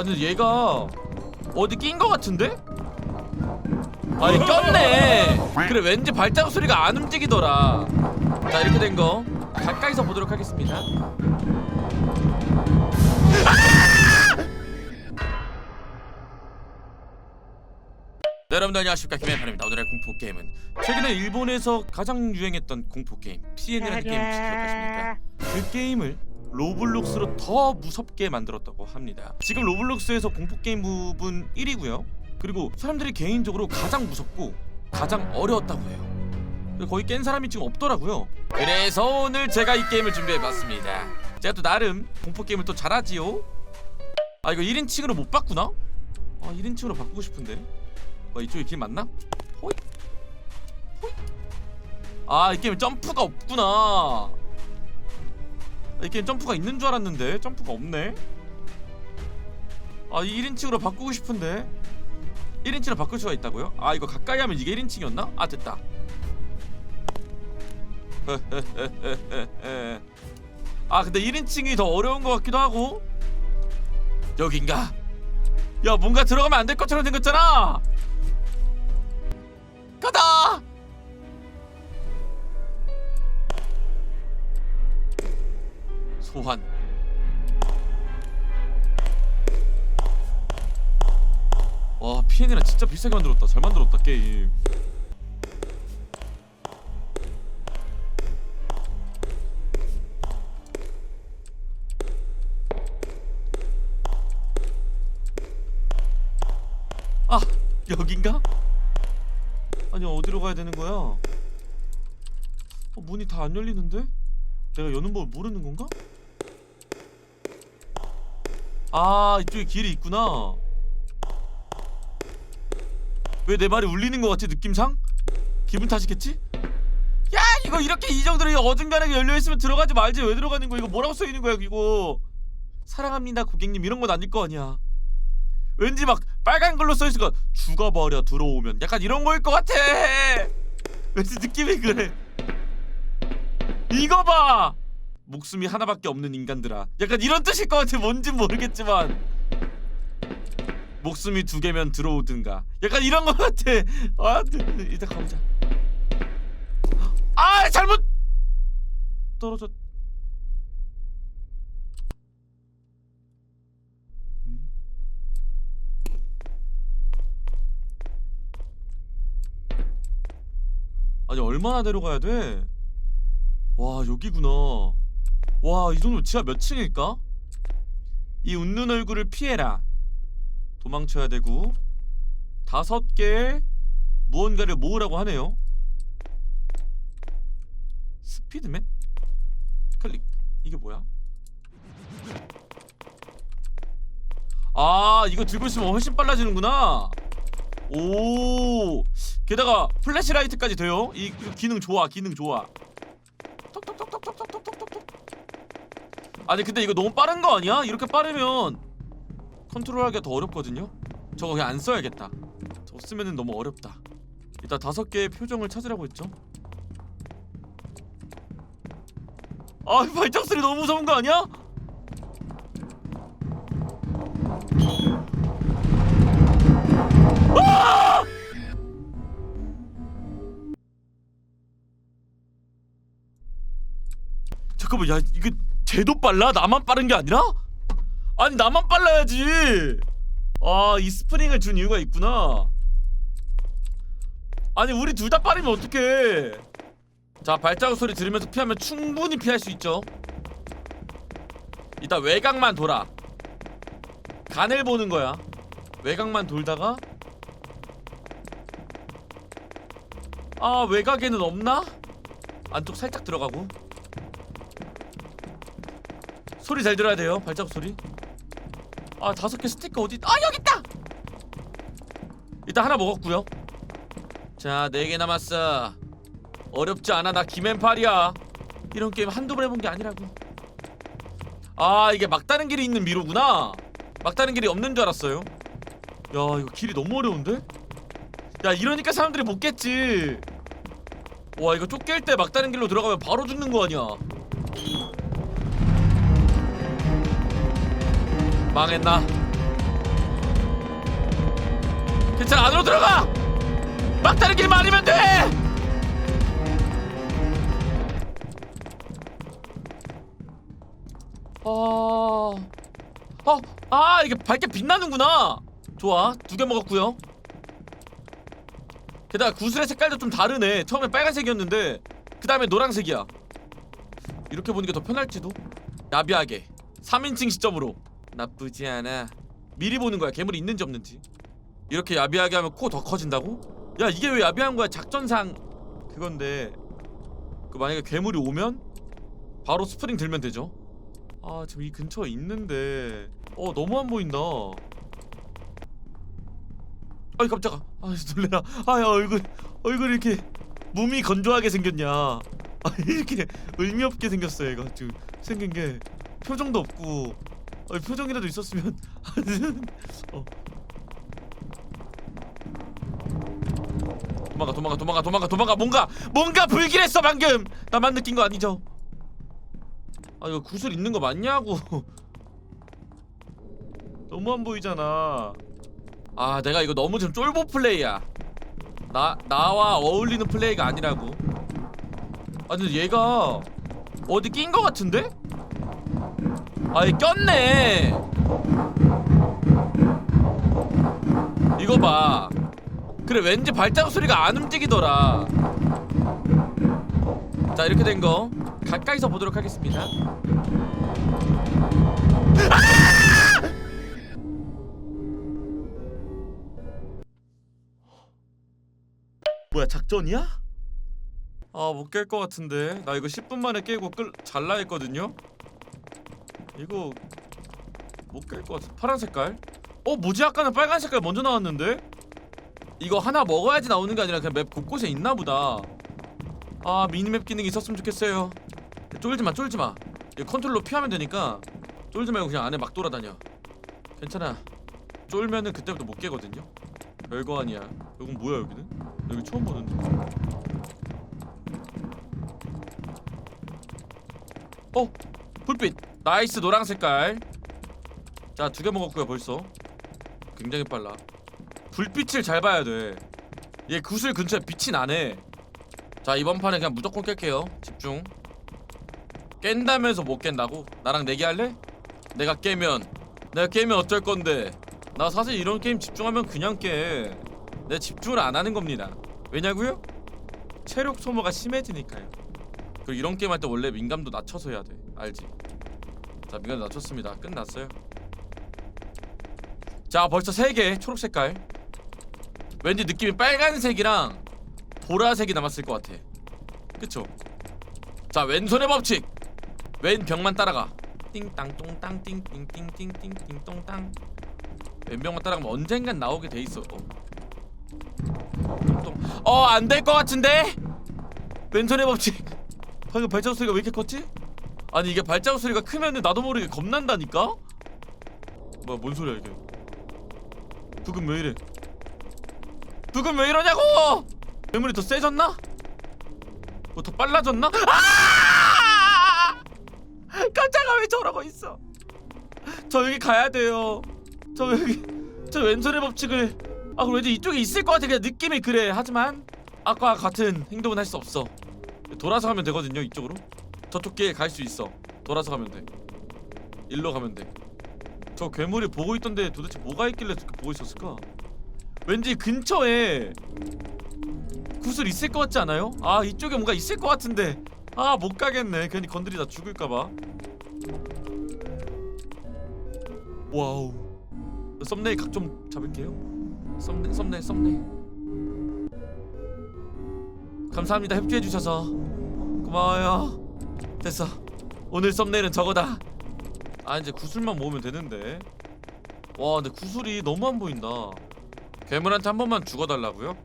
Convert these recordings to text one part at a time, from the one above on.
아 근데 얘가 어디 낀 거 같은데? 아니 꼈네. 그래 왠지 발자국 소리가 안 움직이더라. 자 이렇게 된 거 가까이서 보도록 하겠습니다. 네, 여러분들 안녕하십니까. 김현판입니다. 오늘의 공포 게임은 최근에 일본에서 가장 유행했던 공포 게임 PN이라는 게임 혹시 기억하십니까? 그 게임을 로블록스로 더 무섭게 만들었다고 합니다. 지금 로블록스에서 공포 게임 부분 1위고요. 그리고 사람들이 개인적으로 가장 무섭고 가장 어려웠다고 해요. 거의 깬 사람이 지금 없더라고요. 그래서 오늘 제가 이 게임을 준비해봤습니다. 제가 또 나름 공포 게임을 또 잘하지요. 아 이거 1인칭으로 못 바꾸나? 아 1인칭으로 바꾸고 싶은데. 어, 이쪽에 길 맞나? 호이 호이 아이 게임 점프가 없구나. 아, 이 게임 점프가 있는 줄 알았는데 점프가 없네 아 1인칭으로 바꾸고 싶은데 1인칭으로 바꿀 수가 있다고요? 아 이거 가까이 하면 이게 1인칭이었나? 아 됐다 아 근데 1인칭이 더 어려운 것 같기도 하고 여긴가? 야 뭔가 들어가면 안 될 것처럼 생겼잖아 가다 소환 와 PN이랑 진짜 비싸게 만들었다 잘 만들었다 게임 아 여긴가? 아니 어디로 가야 되는 거야? 어, 문이 다 안 열리는데? 내가 여는 법 모르는 건가? 아 이쪽에 길이 있구나. 왜 내 말이 울리는 것 같지 느낌상? 기분 탓이겠지? 야 이거 이렇게 이 정도로 어중간하게 열려있으면 들어가지 말지. 왜 들어가는 거야? 이거 뭐라고 써있는 거야 이거? 사랑합니다 고객님. 이런 건 아닐 거 아니야. 왠지 막 빨간 걸로 거 죽어버려 들어오면. 약간 이런 거일 것 같아. 왠지 느낌이 그래. 이거 봐 목숨이 하나밖에 없는 인간들아. 약간 이런 뜻일 것 같아. 뭔진 모르겠지만. 목숨이 두 개면 들어오든가. 약간 이런 것 같아. 아 일단 가보자. 아 잘못! 떨어졌 음? 아니 얼마나 내려가야 돼? 와 여기구나 와 이 정도 지하 몇 층일까? 이 웃는 얼굴을 피해라 도망쳐야 되고 다섯 개의 무언가를 모으라고 하네요 스피드맨? 클릭 이게 뭐야? 아 이거 들고 있으면 훨씬 빨라지는구나 오 게다가 플래시라이트까지 돼요 이, 이 기능 좋아 기능 좋아 아니 근데 이거 너무 빠른 거 아니야? 이렇게 빠르면 컨트롤하기가 더 어렵거든요 저거 그냥 안 써야겠다 저거 쓰면은 너무 어렵다 일단 다섯 개의 표정을 찾으라고 했죠 아 발작 소리 너무 무서운 거 아니야? 아! 잠깐만 야 이게 쟤도 빨라? 나만 빠른 게 아니라? 아니 나만 빨라야지. 아 이 스프링을 준 이유가 있구나. 아니 우리 둘 다 빠르면 어떡해? 자 발자국 소리 들으면서 피하면 충분히 피할 수 있죠. 이따 외곽만 돌아. 간을 보는 거야. 외곽만 돌다가. 아 외곽에는 없나? 안쪽 살짝 들어가고 소리 잘 들어야 돼요 발자국 소리. 아 다섯 개 스티커 어디 아 여기 있다! 일단 하나 먹었고요. 자 네 개 남았어. 어렵지 않아 나 김앤팔이야. 이런 게임 한두 번 해본 게 아니라고. 아 이게 막다른 길이 있는 미로구나. 막다른 길이 없는 줄 알았어요. 야 이거 길이 너무 어려운데? 야 이러니까 사람들이 못 깼지. 와 이거 쫓길 때 막다른 길로 들어가면 바로 죽는 거 아니야 망했나 괜찮아 안으로 들어가 막다른 길 많으면 돼 어... 어, 아 이게 밝게 빛나는구나. 좋아, 두 개 먹었고요. 게다가 구슬의 색깔도 좀 다르네. 처음에 빨간색이었는데 그 다음에 노란색이야. 이렇게 보는 게 더 편할지도. 야비하게 3인칭 시점으로 나쁘지 않아. 미리 보는 거야. 괴물이 있는지 없는지. 이렇게 야비하게 하면 코 더 커진다고? 야 이게 왜 야비한 거야? 작전상 그건데 그 만약에 괴물이 오면 바로 스프링 들면 되죠. 아 지금 이 근처에 있는데 어 너무 안 보인다 아이 깜짝아 아 놀래라 아야 얼굴 얼굴 이렇게 몸이 건조하게 생겼냐 아 이렇게 의미 없게 생겼어 얘가 지금 생긴 게 표정도 없고 아, 표정이라도 있었으면. 어. 도망가 도망가 도망가 도망가 도망가. 뭔가 뭔가 불길했어 방금. 나만 느낀 거 아니죠? 아 이거 구슬 있는 거 맞냐고. 너무 안 보이잖아. 아 내가 이거 너무 지금 쫄보 플레이야. 나 나와 어울리는 플레이가 아니라고. 아 근데 얘가 어디 낀 거 같은데? 아얘 꼈네. 이거 봐. 그래 왠지 발자국 소리가 안 움직이더라. 자 이렇게 된 거 가까이서 보도록 하겠습니다. 뭐야 작전이야? 아못 깰 것 같은데. 나 이거 10분 만에 깨고 끌 잘라 했거든요 이거 못 깰 것 같아. 파란 색깔? 어 뭐지? 아까는 빨간 색깔 먼저 나왔는데? 이거 하나 먹어야지 나오는 게 아니라 그냥 맵 곳곳에 있나 보다. 아 미니맵 기능 있었으면 좋겠어요. 쫄지마 쫄지마. 컨트롤로 피하면 되니까 쫄지 말고 그냥 안에 막 돌아다녀. 괜찮아. 쫄면은 그때부터 못 깨거든요. 별거 아니야. 여긴 뭐야 여기는? 여기 처음 보는데. 어? 불빛 나이스 노랑 색깔 자 두 개 먹었고요 벌써 굉장히 빨라 불빛을 잘 봐야 돼얘 구슬 근처에 빛이 나네 자 이번 판에 그냥 무조건 깰게요 집중 깬다면서 못 깬다고? 나랑 내기 할래? 내가 깨면 내가 깨면 어쩔 건데 나 사실 이런 게임 집중하면 그냥 깨. 내 집중을 안 하는 겁니다. 왜냐고요? 체력 소모가 심해지니까요. 그리고 이런 게임 할 때 원래 민감도 낮춰서 해야 돼. 알지? 자도 낮췄습니다. 끝났어요. 자 벌써 세개 초록 색깔. 왠지 느낌이 빨간색이랑 보라색이 남았을 것 같아. 그쵸? 자 왼손의 법칙. 왼 벽만 따라가. 띵땅 똥땅 띵띵띵띵띵 띵똥땅. 왼병만 따라가면 언젠간 나오게 돼 있어. 어, 안될 것 같은데? 왼손의 법칙. 방금 발자국 소리가 왜 이렇게 컸지? 아니 이게 발자국 소리가 크면은 나도 모르게 겁난다니까? 뭐야 뭔 소리야 이게? 부금 왜 이래? 부금 왜 이러냐고! 괴물이 더 세졌나? 뭐 더 빨라졌나? 아! 깜짝아 왜 저러고 있어? 저 여기 가야 돼요. 저 여기 저 왼손의 법칙을 아 그럼 왠지 이쪽에 있을 것 같아 그냥 느낌이 그래 하지만 아까 같은 행동은 할 수 없어 돌아서 가면 되거든요 이쪽으로 저쪽 길 갈 수 있어. 돌아서 가면 돼. 일로 가면 돼저 괴물이 보고 있던데 도대체 뭐가 있길래 저렇게 보고 있었을까? 왠지 근처에 구슬 있을 것 같지 않아요? 아 이쪽에 뭔가 있을 것 같은데. 아 못 가겠네. 괜히 건드리다 죽을까봐. 와우. 썸네일 각 좀 잡을게요. 썸네 썸네 썸네. 감사합니다. 협조해 주셔서. 고마워요. 됐어. 오늘 썸네일은 저거다. 아 이제 구슬만 모으면 되는데. 와 근데 구슬이 너무 안 보인다. 괴물한테 한 번만 죽어달라고요?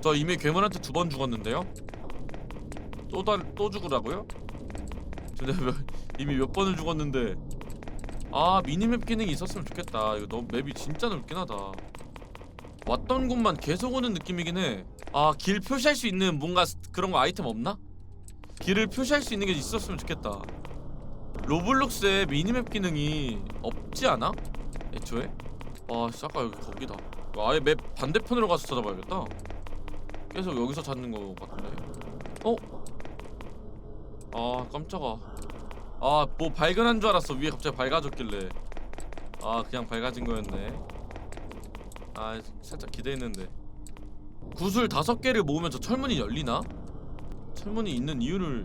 저 이미 괴물한테 두 번 죽었는데요. 또달또 죽으라고요? 근데 몇, 이미 몇 번을 죽었는데 아 미니맵 기능이 있었으면 좋겠다 이거 너무 맵이 진짜 넓긴 하다 왔던 곳만 계속 오는 느낌이긴 해아 길 표시할 수 있는 뭔가 스- 그런 거 아이템 없나? 길을 표시할 수 있는 게 있었으면 좋겠다 로블록스에 미니맵 기능이 없지 않아? 애초에? 아 씨, 아까 여기 거기다 아예 맵 반대편으로 가서 찾아봐야겠다. 계속 여기서 찾는 거 같은데. 어? 아 깜짝아. 아 뭐 발견한 줄 알았어. 위에 갑자기 밝아졌길래. 아 그냥 밝아진 거였네. 아 살짝 기대했는데. 구슬 다섯 개를 모으면 저 철문이 열리나? 철문이 있는 이유를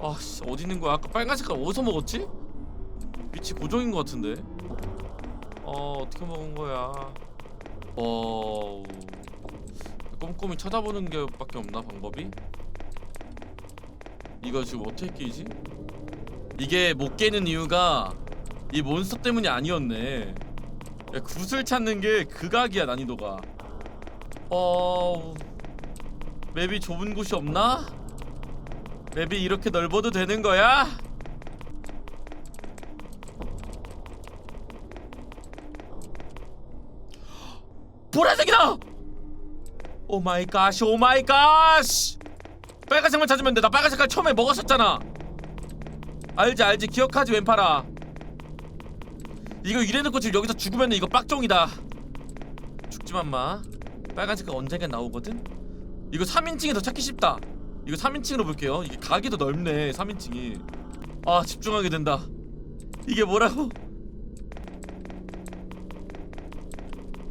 아씨 어디 있는 거야? 아까 빨간 색깔 어디서 먹었지? 위치 고정인 것 같은데. 어 어떻게 먹은 거야? 어 꼼꼼히 찾아보는 게밖에 없나 방법이? 이거 지금 어떻게 깨지? 이게 못 깨는 이유가 이 몬스터 때문이 아니었네. 야, 구슬 찾는 게 극악이야 난이도가. 어 맵이 좁은 곳이 없나? 맵이 이렇게 넓어도 되는 거야? 보라색이다! 오 마이 갓, 오 마이 갓! 빨간색만 찾으면 돼. 나 빨간 색깔 처음에 먹었었잖아. 알지, 알지. 기억하지, 왼팔아. 이거 이래놓고 지금 여기서 죽으면 이거 빡종이다. 죽지만 마. 빨간 색깔 언젠간 나오거든. 이거 3인칭이 더 찾기 쉽다. 이거 3인칭으로 볼게요. 이게 더 넓네, 3인칭이. 아, 집중하게 된다. 이게 뭐라고?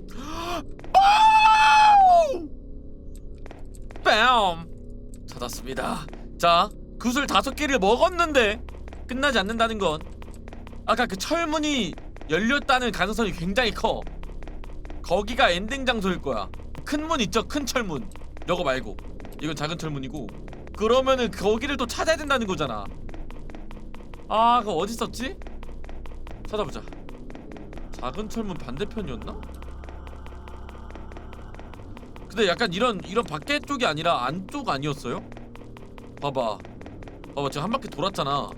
뺨! 찾았습니다. 자, 구슬 다섯 개를 먹었는데 끝나지 않는다는 건 아까 그 철문이 열렸다는 가능성이 굉장히 커. 거기가 엔딩 장소일 거야. 큰 문 있죠? 큰 철문. 이거 말고. 이건 작은 철문이고. 그러면은 거기를 또 찾아야 된다는 거잖아. 아, 그거 어디 있었지? 찾아보자. 작은 철문 반대편이었나? 근데 약간 이런 이런 밖에 쪽이 아니라 안쪽 아니었어요? 봐봐, 봐봐 지금 한 바퀴 돌았잖아.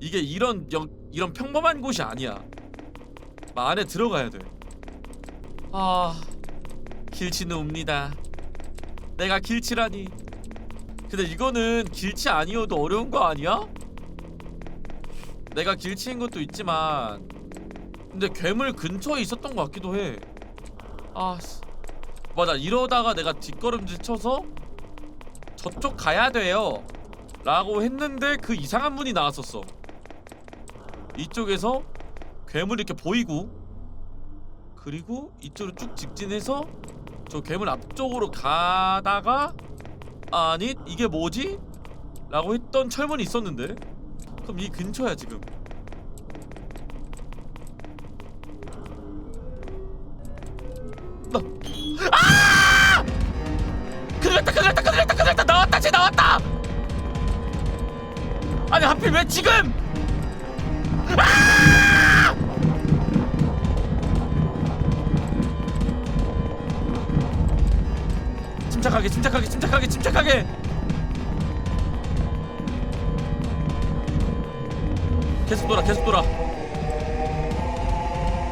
이게 이런 여, 이런 평범한 곳이 아니야. 막 안에 들어가야 돼. 아, 길치는 옵니다. 내가 길치라니. 근데 이거는 길치 아니어도 어려운 거 아니야? 내가 길치인 것도 있지만, 근데 괴물 근처에 있었던 것 같기도 해. 아, 씨. 맞아 이러다가 내가 뒷걸음질 쳐서 저쪽 가야 돼요 라고 했는데 그 이상한 문이 나왔었어 이쪽에서 괴물이 이렇게 보이고 그리고 이쪽으로 쭉 직진해서 저 괴물 앞쪽으로 가다가 아니 이게 뭐지? 라고 했던 철문이 있었는데? 그럼 이 근처야 지금. 나왔다! 아니 하필 왜 지금? 아! 침착하게 침착하게 침착하게 침착하게. 계속 돌아 계속 돌아.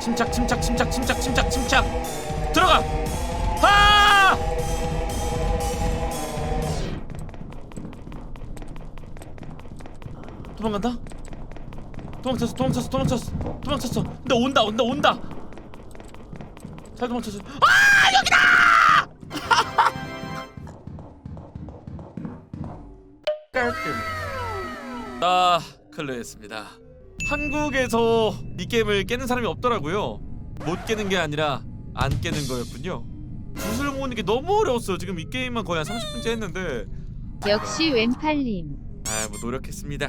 침착 침착 침착 침착 침착 침착. 들어가! 아! 도망간다? 도망쳤어 도망쳤어 도망쳤어 도망쳤어. 근데 온다 온다 온다. 잘 도망쳤어. 아 아 클레였습니다 한국에서 이 게임을 깨는 사람이 없더라고요 못 깨는 게 아니라 안 깨는 거였군요 구슬 모으는 게 너무 어려웠어요 지금 이 게임만 거의 한 30분째 했는데 역시 왼팔님. 아뭐 노력했습니다.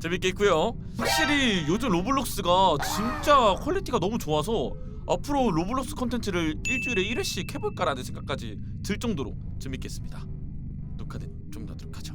재밌게 했고요. 확실히 요즘 로블록스가 진짜 퀄리티가 너무 좋아서 앞으로 로블록스 컨텐츠를 일주일에 1회씩 해볼까라는 생각까지 들 정도로 재밌겠습니다. 녹화는 좀더 하도록 하죠.